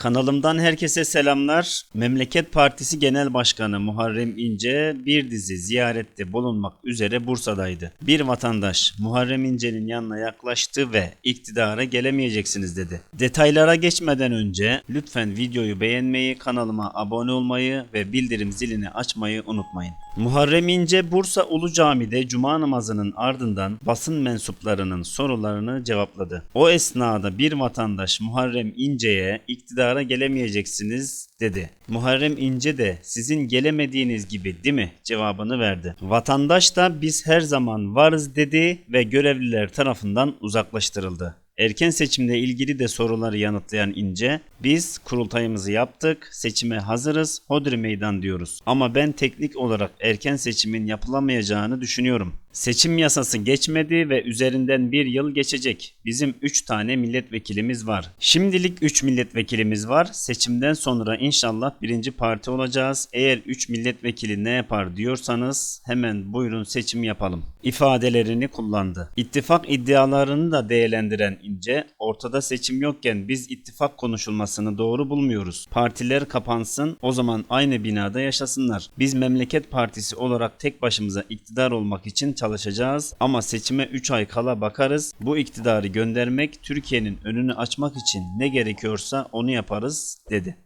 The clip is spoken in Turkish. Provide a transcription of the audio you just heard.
Kanalımdan herkese selamlar. Memleket Partisi Genel Başkanı Muharrem İnce bir dizi ziyarette bulunmak üzere Bursa'daydı. Bir vatandaş Muharrem İnce'nin yanına yaklaştı ve iktidara gelemeyeceksiniz dedi. Detaylara geçmeden önce lütfen videoyu beğenmeyi, kanalıma abone olmayı ve bildirim zilini açmayı unutmayın. Muharrem İnce Bursa Ulu Cami'de cuma namazının ardından basın mensuplarının sorularını cevapladı. O esnada bir vatandaş Muharrem İnce'ye iktidara gelemeyeceksiniz dedi. Muharrem İnce de sizin gelemediğiniz gibi değil mi cevabını verdi. Vatandaş da biz her zaman varız dedi ve görevliler tarafından uzaklaştırıldı. Erken seçimle ilgili de soruları yanıtlayan İnce, biz kurultayımızı yaptık, seçime hazırız, hodri meydan diyoruz. Ama ben teknik olarak erken seçimin yapılamayacağını düşünüyorum. Seçim yasası geçmedi ve üzerinden bir yıl geçecek. Bizim 3 tane milletvekilimiz var. Şimdilik 3 milletvekilimiz var. Seçimden sonra inşallah birinci parti olacağız. Eğer 3 milletvekili ne yapar diyorsanız hemen buyurun seçim yapalım. ifadelerini kullandı. İttifak iddialarını da değerlendiren İnce, ortada seçim yokken biz ittifak konuşulmasını doğru bulmuyoruz. Partiler kapansın, o zaman aynı binada yaşasınlar. Biz memleket partisi olarak tek başımıza iktidar olmak için çalışacağız ama seçime 3 ay kala bakarız. Bu iktidarı göndermek Türkiye'nin önünü açmak için ne gerekiyorsa onu yaparız dedi.